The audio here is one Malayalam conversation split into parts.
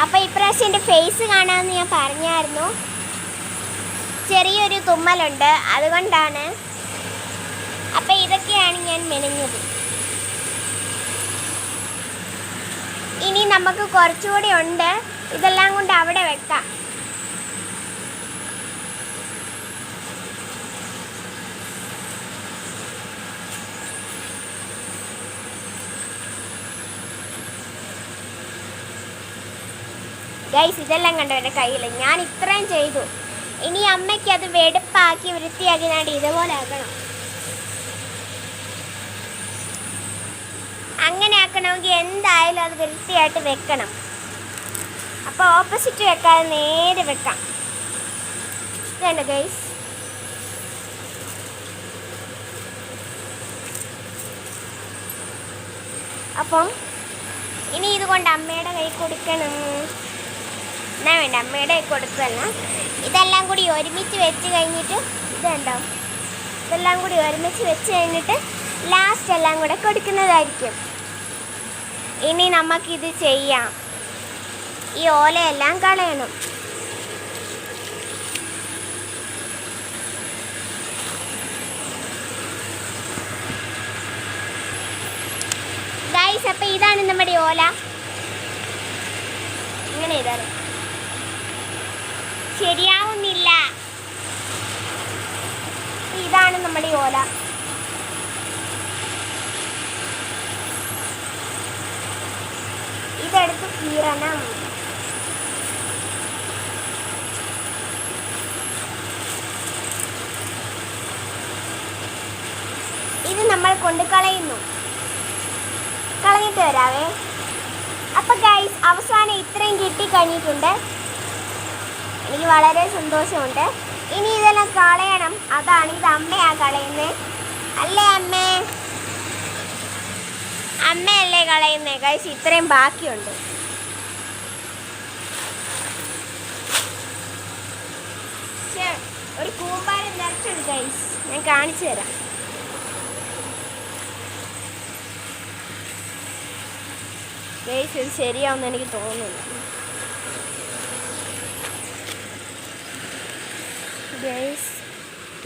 അപ്പോൾ ഇപ്രാവശ്യം എന്റെ ഫേസ് കാണാമെന്ന് ഞാൻ പറഞ്ഞായിരുന്നു. ചെറിയൊരു തുമ്മലുണ്ട് അതുകൊണ്ടാണ്. അപ്പം ഇതൊക്കെയാണ് ഞാൻ മെനഞ്ഞത്. ഇനി നമുക്ക് കുറച്ചുകൂടി ഉണ്ട്. ഇതെല്ലാം കൊണ്ട് അവിടെ വെക്കാം. ഗൈസ് ഇതെല്ലാം കണ്ടോ എന്റെ കയ്യിൽ ഞാൻ ഇത്രയും ചെയ്തു. ഇനി അമ്മയ്ക്ക് അത് വെടുപ്പാക്കി വൃത്തിയാക്കി ഞാൻ ഇതുപോലെ ആക്കണം. അങ്ങനെ ആക്കണമെങ്കിൽ എന്തായാലും അത് വൃത്തിയായിട്ട് വെക്കണം. അപ്പോൾ ഓപ്പോസിറ്റ് വെക്കാതെ നേരെ വെക്കാം. വേണ്ട ഗൈസ് അപ്പം ഇനി ഇതുകൊണ്ട് അമ്മയുടെ കൈ കൊടുക്കണം. എന്നാ വേണ്ട? അമ്മയുടെ കൊടുക്കുമല്ല ഇതെല്ലാം കൂടി ഒരുമിച്ച് വെച്ച് കഴിഞ്ഞിട്ട് ഇതുണ്ടോ? ഇതെല്ലാം കൂടി ഒരുമിച്ച് വെച്ച് കഴിഞ്ഞിട്ട് ലാസ്റ്റ് എല്ലാം കൂടെ കൊടുക്കുന്നതായിരിക്കും. ഇനി നമുക്കിത് ചെയ്യാം. ഈ ഓലയെല്ലാം കളയണം. ഗൈസ് ഇതാണ് നമ്മുടെ ഓല. ഇങ്ങനെ ചെയ്താലും ശരിയാവുന്നില്ല. ഇതാണ് നമ്മുടെ ഓല. ഇതെടുത്ത് കീറണം. ഇത് നമ്മൾ കൊണ്ട് കളയുന്നു. കളഞ്ഞിട്ട് വരാവേ. അപ്പൊ ഗൈസ് അവസാനം ഇത്രയും കിട്ടി കഴിഞ്ഞിട്ടുണ്ട്. എനിക്ക് വളരെ സന്തോഷമുണ്ട്. ഇനി ഇതെല്ലാം കളയണം. അതാണ് ഇത് അമ്മയാ കളയുന്നത് അല്ലേ അമ്മേ? അമ്മയല്ലേ കളയുന്നേ? കഴിച്ച് ഇത്രയും ബാക്കിയുണ്ട്. ഒരു കൂമ്പാരം നിറച്ചുണ്ട് കൈസ് ഞാൻ കാണിച്ചു തരാം. ഗൈസ് ഇത് ശരിയാവുമെന്ന് എനിക്ക് തോന്നുന്നില്ല. ഗൈസ്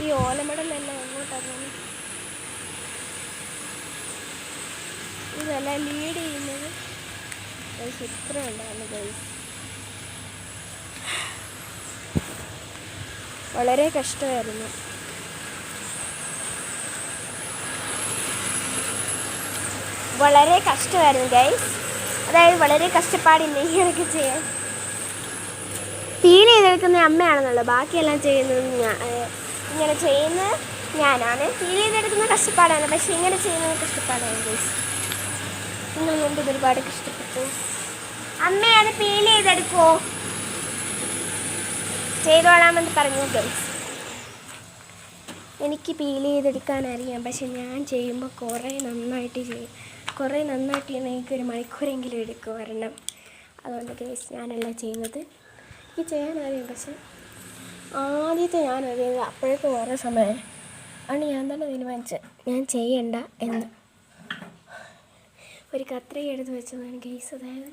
ഈ ഓലമടലെല്ലാം എങ്ങോട്ടാണ് ഇതല്ല ലീഡ് ചെയ്യുന്നത് ഗൈസ് ഇത്ര ഉണ്ടായിരുന്നു ഗൈസ് വളരെ കഷ്ടമായിരുന്നു. വളരെ കഷ്ടമായിരുന്നു ഗൈസ് അതായത് വളരെ കഷ്ടപ്പാടില്ല ഇങ്ങനെയൊക്കെ ചെയ്യാൻ? ഫീൽ ചെയ്തെടുക്കുന്ന അമ്മയാണെന്നുള്ളൂ. ബാക്കിയെല്ലാം ചെയ്യുന്നത് ഞാൻ ഇങ്ങനെ ചെയ്യുന്നത് ഞാനാണ്. ഫീൽ ചെയ്തെടുക്കുന്ന കഷ്ടപ്പാടാണ്. പക്ഷെ ഇങ്ങനെ ചെയ്യുന്നത് കഷ്ടപ്പാടാണ് ഗൈസ്. നിങ്ങൾ കൊണ്ട് ഇത് ഒരുപാട് കഷ്ടപ്പെട്ടു. അമ്മ അത് ഫീൽ ചെയ്തെടുക്കുമോ ചെയ്തോളാമെന്ന് പറഞ്ഞു ഗൈസ്. എനിക്ക് ഫീൽ ചെയ്തെടുക്കാൻ അറിയാം. പക്ഷെ ഞാൻ ചെയ്യുമ്പോൾ കുറേ നന്നായിട്ട് ചെയ്യും കുറേ നന്നായിട്ട് ചെയ്യുന്ന എനിക്കൊരു മണിക്കൂറെങ്കിലും എടുക്കും വരണം. അതുകൊണ്ട് ഗൈസ് ഞാനല്ല ചെയ്യുന്നത്. എനിക്ക് ചെയ്യാൻ പക്ഷേ ആദ്യത്തെ ഞാൻ അറിയുന്നത് അപ്പോഴേക്കും വേറെ സമയം ആണ് ഞാൻ തന്നെ തീരുമാനിച്ചത് ഞാൻ ചെയ്യണ്ട എന്ന്. ഒരു കത്രിക എടുത്ത് വെച്ചതാണ് ഗെയ്സ് അതായത്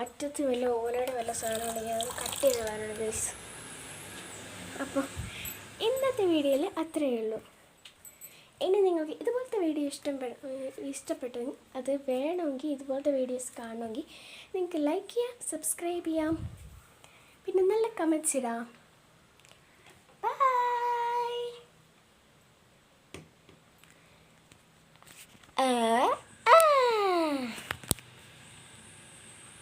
അറ്റത്ത് വല്ല ഓലയുടെ വല്ല സാധനം ഞാൻ കട്ട് ചെയ്ത് കളയാനാണ് ഗൈസ് അപ്പോൾ ഇന്നത്തെ വീഡിയോയിൽ അത്രയേ ഉള്ളൂ. ഇനി നിങ്ങൾക്ക് ഇതുപോലത്തെ വീഡിയോ ഇഷ്ടപ്പെ ഇഷ്ടപ്പെട്ടു അത് വേണമെങ്കിൽ ഇതുപോലത്തെ വീഡിയോസ് കാണണമെങ്കിൽ നിങ്ങൾക്ക് ലൈക്ക് ചെയ്യാം സബ്സ്ക്രൈബ് ചെയ്യാം. പിന്നെ നല്ല കമന്റ്സ് ഇടാം.